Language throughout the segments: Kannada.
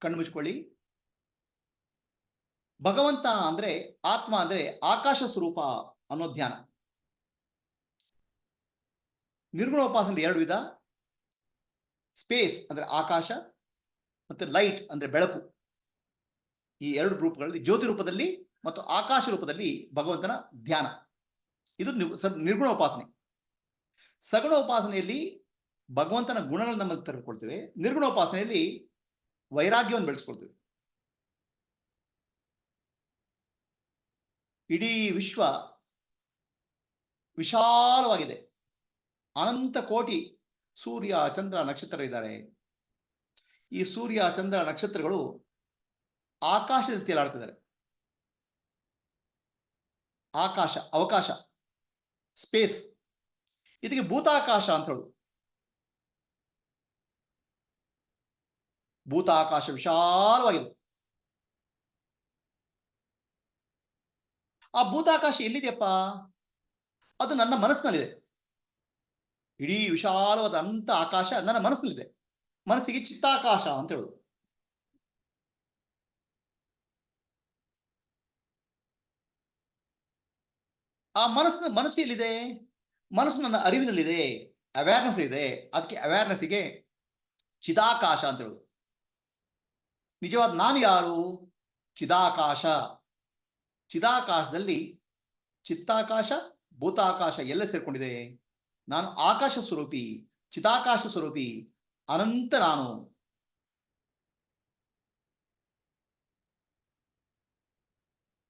ಕಣ್ಣು ಮುಚ್ಕೊಳ್ಳಿ ಭಗವಂತ ಅಂದ್ರೆ ಆತ್ಮ ಅಂದ್ರೆ ಆಕಾಶ ಸ್ವರೂಪ ಅನ್ನೋ ಧ್ಯಾನ. ನಿರ್ಗುಣ ಉಪಾಸನೆ ಎರಡು ವಿಧ. ಸ್ಪೇಸ್ ಅಂದ್ರೆ ಆಕಾಶ ಮತ್ತೆ ಲೈಟ್ ಅಂದ್ರೆ ಬೆಳಕು. ಈ ಎರಡು ರೂಪಗಳಲ್ಲಿ ಜ್ಯೋತಿ ರೂಪದಲ್ಲಿ ಮತ್ತು ಆಕಾಶ ರೂಪದಲ್ಲಿ ಭಗವಂತನ ಧ್ಯಾನ. ಇದು ನಿರ್ಗುಣ ಉಪಾಸನೆ ಸಗುಣ ಉಪಾಸನೆಯಲ್ಲಿ ಭಗವಂತನ ಗುಣಗಳನ್ನ ನಮಗೆ ನಿರ್ಗುಣ ಉಪಾಸನೆಯಲ್ಲಿ ವೈರಾಗ್ಯವನ್ನು ಬೆಳೆಸ್ಕೊಳ್ತೀವಿ. ಇಡೀ ವಿಶ್ವ ವಿಶಾಲವಾಗಿದೆ. ಅನಂತ ಕೋಟಿ ಸೂರ್ಯ, ಚಂದ್ರ ನಕ್ಷತ್ರ ಇದ್ದಾರೆ. ಈ ಸೂರ್ಯ, ಚಂದ್ರ ನಕ್ಷತ್ರಗಳು ಆಕಾಶದಲ್ಲಿ ತೇಲಾಡ್ತಿದ್ದಾರೆ. ಆಕಾಶ, ಅವಕಾಶ, ಸ್ಪೇಸ್. ಇದಕ್ಕೆ ಭೂತಾಕಾಶ ಅಂತ ಹೇಳುದು. ಭೂತಾಕಾಶ ವಿಶಾಲವಾಗಿದೆ. ಆ ಭೂತಾಕಾಶ ಎಲ್ಲಿದೆಯಪ್ಪ? ಅದು ನನ್ನ ಮನಸ್ಸಿನಲ್ಲಿದೆ. ಇಡೀ ವಿಶಾಲವಾದ ಅಂತ ಆಕಾಶ ನನ್ನ ಮನಸ್ಸಿನಲ್ಲಿದೆ. ಮನಸ್ಸಿಗೆ ಚಿತ್ತಾಕಾಶ ಅಂತ ಹೇಳುದು. ಆ ಮನಸ್ಸು ಮನಸ್ಸು ಎಲ್ಲಿದೆ? ಮನಸ್ಸು ನನ್ನ ಅರಿವಿನಲ್ಲಿದೆ ಅವೇರ್ನೆಸ್ ಇದೆ. ಅದಕ್ಕೆ ಅವೇರ್ನೆಸ್ಗೆ ಚಿದಾಕಾಶ ಅಂತ ಹೇಳುದು. ನಿಜವಾದ ನಾನು ಯಾರು? ಚಿದಾಕಾಶ. ಚಿದಾಕಾಶದಲ್ಲಿ ಚಿತ್ತಾಕಾಶ, ಭೂತಾಕಾಶ ಎಲ್ಲ ಸೇರ್ಕೊಂಡಿದೆ. ನಾನು ಆಕಾಶ ಸ್ವರೂಪಿ ಚಿತಾಕಾಶ ಸ್ವರೂಪಿ, ಅನಂತ ನಾನು.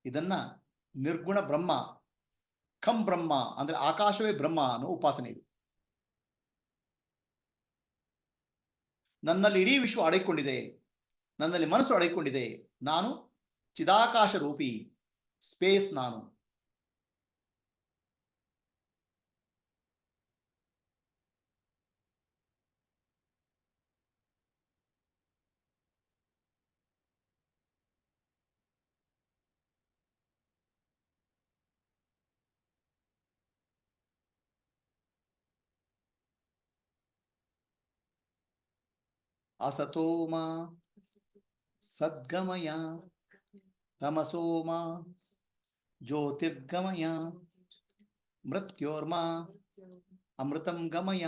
ಇದನ್ನ ನಿರ್ಗುಣ ಬ್ರಹ್ಮ ಖಂ ಬ್ರಹ್ಮ ಅಂದ್ರೆ ಆಕಾಶವೇ ಬ್ರಹ್ಮ ಅನ್ನೋ ಉಪಾಸನೆ ಇದು. ನನ್ನಲ್ಲಿ ಇಡೀ ವಿಶ್ವ ಅಡಗಿಕೊಂಡಿದೆ. ನನ್ನಲ್ಲಿ ಮನಸ್ಸು ಅಡಗಿಕೊಂಡಿದೆ ನಾನು ಚಿದಾಕಾಶ ರೂಪಿ ಸ್ಪೇಸ್ ನಾನು. सद्गमया। तमसोमा। ज्योतिर्गमय। मृत्योर्मा। अमृतम गमय।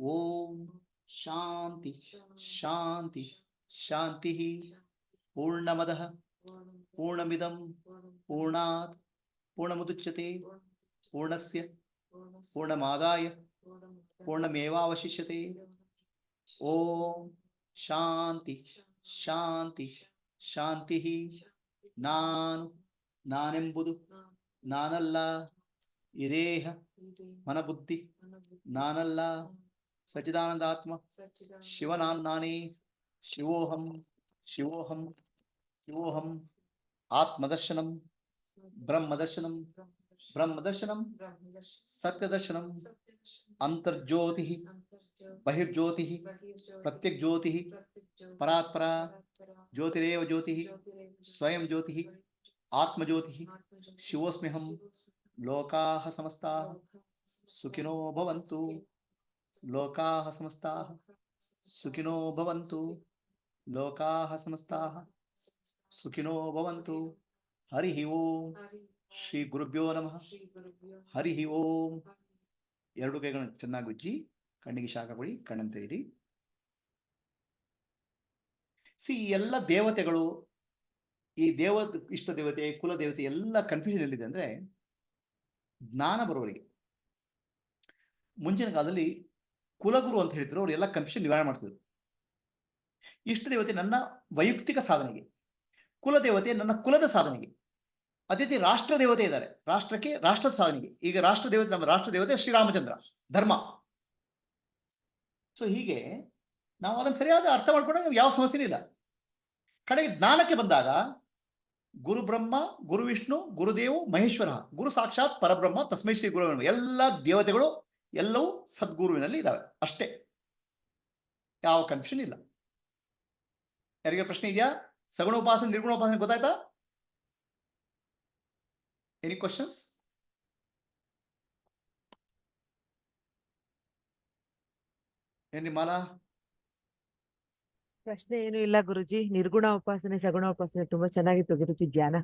ओम शांति शांति शांति पूर्णमद। पूर्णमिदम पूर्णात्। पूर्णमुदच्यते। पूर्णस्य। पूर्णमादाय। पूर्णमेवावशिष्यते। ओम ಶಾಂತಿ ಶಾಂತಿ ಶಾಂತಿ ನಾನು ನಾನೆಂಬುದು ನಾನಲ್ಲ ಈ ದೇಹ ಮನಬುದ್ಧಿ ನಾನಲ್ಲ ಸಚಿದಾನಂದಾತ್ಮ ಶಿವನಾನ್ ನಾನೇ ಶಿವೋಹಂ ಶಿವೋಹಂ ಶಿವೋಹಂ ಆತ್ಮದರ್ಶನಂ ಬ್ರಹ್ಮದರ್ಶನಂ ಬ್ರಹ್ಮದರ್ಶನಂ ಸತ್ಯದರ್ಶನಂ ಅಂತರ್ಜ್ಯೋತಿ ಬಹಿರ್ಜ್ಯೋತಿ ಪ್ರತ್ಯಕ್ ಜ್ಯೋತಿ ಪರಾತ್ಪರ ಜ್ಯೋತಿರೇವ ಜ್ಯೋತಿ ಸ್ವಯಂ ಜ್ಯೋತಿ ಆತ್ಮಜ್ಯೋತಿ ಶಿವೋಸ್ಮ್ಯಹಂ ಲೋಕಾಃ ಸಮಸ್ತಾಃ ಸುಖಿನೋ ಭವಂತು ಲೋಕಾಃ ಸಮಸ್ತಾಃ ಸುಖಿನೋ ಭವಂತು ಲೋಕಾಃ ಸಮಸ್ತಾಃ ಸುಖಿನೋ ಭವಂತು ಹರಿ ಓಂ ಶ್ರೀ ಗುರುಭ್ಯೋ ನಮಃ ಹರಿ ಓಂ ಎರಡು ಕೈಗಳನ್ನು ಚೆನ್ನಾಗಿ ಉಜ್ಜಿ ಕಣ್ಣಿಗೆ ಶಾಖ ಕೊಡಿ ಕಣ್ಣನ್ನು ತೆಗಿರಿ ಸಿ ಎಲ್ಲ ದೇವತೆಗಳು, ಈ ದೇವ ಇಷ್ಟ ದೇವತೆ, ಕುಲ ದೇವತೆ ಎಲ್ಲ ಕನ್ಫ್ಯೂಷನ್ ಎಲ್ಲಿದೆ ಅಂದ್ರೆ, ಜ್ಞಾನ ಬರುವವರಿಗೆ ಮುಂಚಿನ ಕಾಲದಲ್ಲಿ ಕುಲಗುರು ಅಂತ ಹೇಳ್ತಿದ್ರು ಅವ್ರು ಎಲ್ಲ ಕನ್ಫ್ಯೂಷನ್ ನಿವಾರಣೆ ಮಾಡ್ತಿದ್ರು. ಇಷ್ಟ ದೇವತೆ ನನ್ನ ವೈಯಕ್ತಿಕ ಸಾಧನೆಗೆ, ಕುಲ ದೇವತೆ ನನ್ನ ಕುಲದ ಸಾಧನೆಗೆ. ಅದೇ ರೀತಿ ರಾಷ್ಟ್ರ ದೇವತೆ ಇದ್ದಾರೆ. ರಾಷ್ಟ್ರಕ್ಕೆ ರಾಷ್ಟ್ರ ಸಾಧನೆಗೆ. ಈಗ ರಾಷ್ಟ್ರ ದೇವತೆ ನಮ್ಮ ರಾಷ್ಟ್ರ ದೇವತೆ ಶ್ರೀರಾಮಚಂದ್ರ, ಧರ್ಮ. ಸೊ ಹೀಗೆ ನಾವು ಅದನ್ನು ಸರಿಯಾದ ಅರ್ಥ ಮಾಡ್ಕೊಂಡಾಗ ಯಾವ ಸಮಸ್ಯೆನೂ ಇಲ್ಲ. ಕಡೆಗೆ ಜ್ಞಾನಕ್ಕೆ ಬಂದಾಗ ಗುರು ಬ್ರಹ್ಮ, ಗುರು ವಿಷ್ಣು ಗುರುದೇವು ಮಹೇಶ್ವರ, ಗುರು ಸಾಕ್ಷಾತ್, ಪರಬ್ರಹ್ಮ, ತಸ್ಮೈ ಶ್ರೀ ಗುರು ಎಲ್ಲ ದೇವತೆಗಳು ಎಲ್ಲವೂ ಸದ್ಗುರುವಿನಲ್ಲಿ ಇದ್ದಾವೆ. ಅಷ್ಟೇ. ಯಾವ ಕನ್ಫ್ಯೂಷನ್ ಇಲ್ಲ. ಯಾರಿಗೆ ಪ್ರಶ್ನೆ ಇದೆಯಾ? ಸಗುಣ ಉಪಾಸನೆ ನಿರ್ಗುಣ ಉಪಾಸನೆ ಗೊತ್ತಾಯ್ತಾ? ಎನಿ ಕ್ವಶನ್ಸ್ ಏನ್ರಿ ಪ್ರಶ್ನೆ ಏನು ಇಲ್ಲ ಗುರುಜಿ. ನಿರ್ಗುಣ ಉಪಾಸನೆ ಸಗುಣ ಉಪಾಸನೆ ತುಂಬಾ ಚೆನ್ನಾಗಿತ್ತು ಗುರುಜಿ ಧ್ಯಾನ